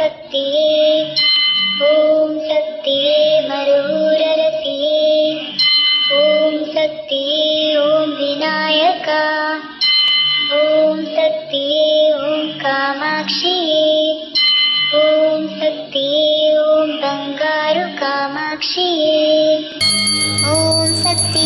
सत्ये। ॐ सत्ये मरुररति। ॐ सत्य ॐ विनायका। ॐ सत्य ॐ कामाक्षिये ॐ सत्य ॐ बङ्गारु कामाक्षिये ॐ सत्य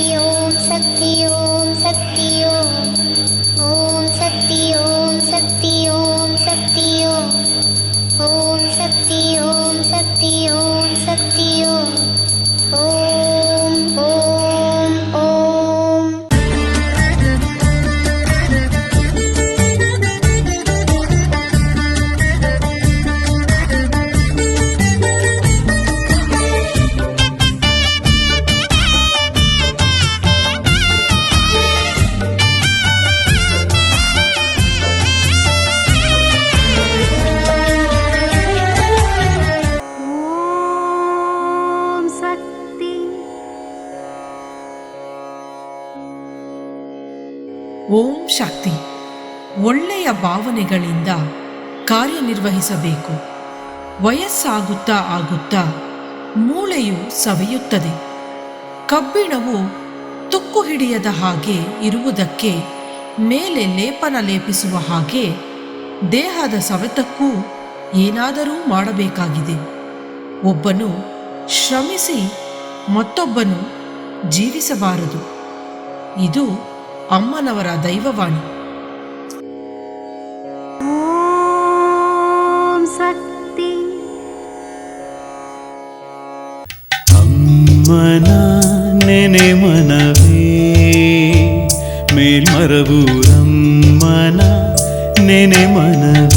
ಓಂ ಶಕ್ತಿ. ಒಳ್ಳೆಯ ಭಾವನೆಗಳಿಂದ ಕಾರ್ಯನಿರ್ವಹಿಸಬೇಕು. ವಯಸ್ಸಾಗುತ್ತಾ ಆಗುತ್ತಾ ಮೂಳೆಯು ಸವೆಯುತ್ತದೆ. ಕಬ್ಬಿಣವು ತುಕ್ಕು ಹಿಡಿಯದ ಹಾಗೆ ಇರುವುದಕ್ಕೆ ಮೇಲೆ ಲೇಪನ ಲೇಪಿಸುವ ಹಾಗೆ ದೇಹದ ಸವೆತಕ್ಕೂ ಏನಾದರೂ ಮಾಡಬೇಕಾಗಿದೆ. ಒಬ್ಬನು ಶ್ರಮಿಸಿ ಮತ್ತೊಬ್ಬನು ಜೀವಿಸಬಾರದು. ಇದು ಅಮ್ಮನವರ ದೈವವಾಣಿ ಓಂ ಶಕ್ತಿ ಅಮ್ಮನ ನೆನೆ ಮನವೇ ಮೇಲ್ಮರಬೂರಮ್ಮನ ನೆನೆ ಮನವೇ